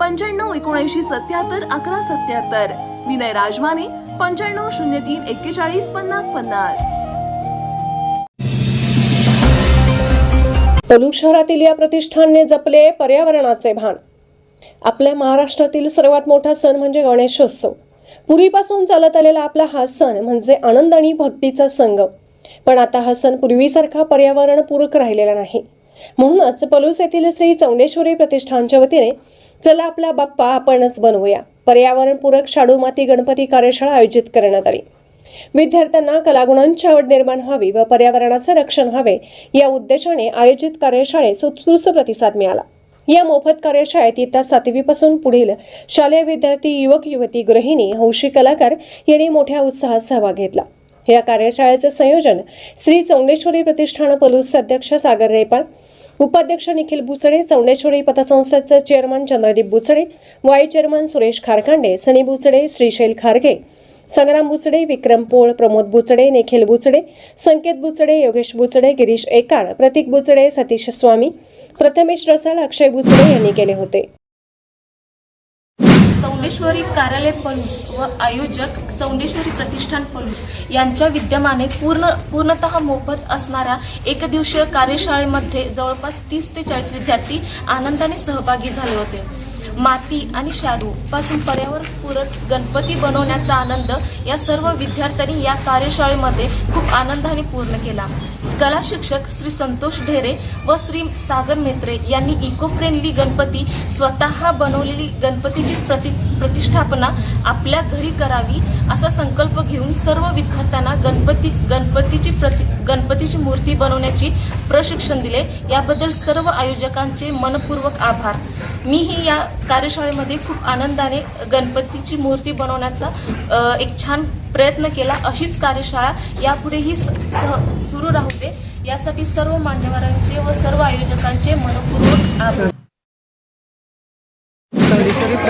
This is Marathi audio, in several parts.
पंच्याण्णव एकोणऐंशी सत्याहत्तर अकरा सत्याहत्तर. विनय राजमाने पंच्याण्णव शून्य तीन एक्केचाळीस पन्नास पन्नास. पलूक शहरातील या प्रतिष्ठानने जपले पर्यावरणाचे भान. आपल्या महाराष्ट्रातील सर्वात मोठा सण म्हणजे गणेशोत्सव. पूर्वीपासून चालत आलेला आपला हा सण म्हणजे आनंद आणि भक्तीचा संगम. पण आता हा सण पूर्वीसारखा पर्यावरणपूरक राहिलेला नाही. म्हणूनच पलूस येथील श्री चौंडेश्वरी प्रतिष्ठानच्या वतीने चला आपला बाप्पा आपणच बनवूया. पर्यावरणपूरक शाडू माती गणपती कार्यशाळा आयोजित करण्यात आली. विद्यार्थ्यांना कलागुणांची आवड निर्माण व्हावी व पर्यावरणाचे रक्षण व्हावे या उद्देशाने आयोजित कार्यशाळेस उत्कृष्ट प्रतिसाद मिळाला. या मोफत कार्यशाळेत इयत्ता सातवीपासून पुढील शालेय विद्यार्थी युवक युवती गृहिणी हौशी कलाकार यांनी मोठ्या उत्साहात सहभाग घेतला. या कार्यशाळेचे संयोजन श्री चौंडेश्वरी प्रतिष्ठान पलूसचे अध्यक्ष सागर रेपाळ उपाध्यक्ष Nikhil Buchade Chaundeshwari पतसंस्थेचे chairman Chandradeep Buchade vice chairman Suresh Kharkande Sunny Buchade Shrishail Kharge Sangram Buchade Vikram Pol Pramod Buchade Nikhil Buchade Sanket Buchade Yogesh Buchade Girish Ekar Prateek Buchade Satish Swami Prathamesh Rasal Akshay Buchade यांनी केले होते. चौंडेश्वरी कार्यालय पलूस व आयोजक चौंडेश्वरी प्रतिष्ठान पलूस यांच्या विद्यमाने पूर्ण पूर्णतः मोफत असणाऱ्या एकदिवसीय कार्यशाळेमध्ये जवळपास तीस ते चाळीस विद्यार्थी आनंदाने सहभागी झाले होते. माती आणि शाडू पासून पर्यावरणपूरक गणपती बनवण्याचा आनंद या सर्व विद्यार्थ्यांनी या कार्यशाळेमध्ये खूप आनंदाने पूर्ण केला. कला शिक्षक श्री संतोष ढेरे व श्री सागर मेत्रे यांनी इको फ्रेंडली गणपती स्वतः बनवलेली गणपतीची प्रति प्रतिष्ठापना आपल्या घरी करावी असा संकल्प घेऊन सर्व विद्यार्थ्यांना गणपती गणपतीची प्रति गणपतीची मूर्ती बनवण्याची प्रशिक्षण दिले. याबद्दल सर्व आयोजकांचे मनपूर्वक आभार. मीही या कार्यशाळेमध्ये खूप आनंदाने गणपतीची मूर्ती बनवण्याचा एक छान प्रयत्न केला. अशीच कार्यशाळा यापुढेही स- सह सुरू राहू दे. यासाठी सर्व मान्यवरांचे व सर्व आयोजकांचे मनपूर्वक आभार.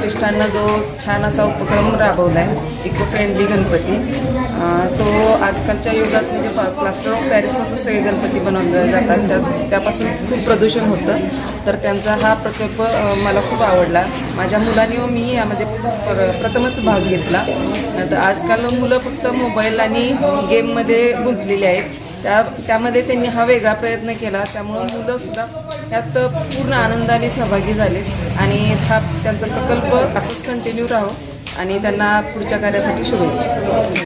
प्रतिष्ठाननं जो छान असा उपक्रम राबवला आहे इको फ्रेंडली गणपती तो आजकालच्या युगात म्हणजे प्लास्टर ऑफ पॅरिसपासून सगळे गणपती बनवले जातात. त्या त्यापासून खूप प्रदूषण होतं. तर त्यांचा हा प्रकल्प मला खूप आवडला. माझ्या मुलांनी व मी यामध्ये प्र- प्रथमच भाग घेतला. तर आजकाल मुलं फक्त मोबाईल आणि गेममध्ये गुंतलेली आहेत. त्या त्यामध्ये त्यांनी हा वेगळा प्रयत्न केला. त्यामुळं मुलंसुद्धा त्यात पूर्ण आनंदाने सहभागी झाले आणि हा त्यांचा प्रकल्प असंच कंटिन्यू राहो आणि त्यांना पुढच्या कार्यासाठी शुभेच्छा.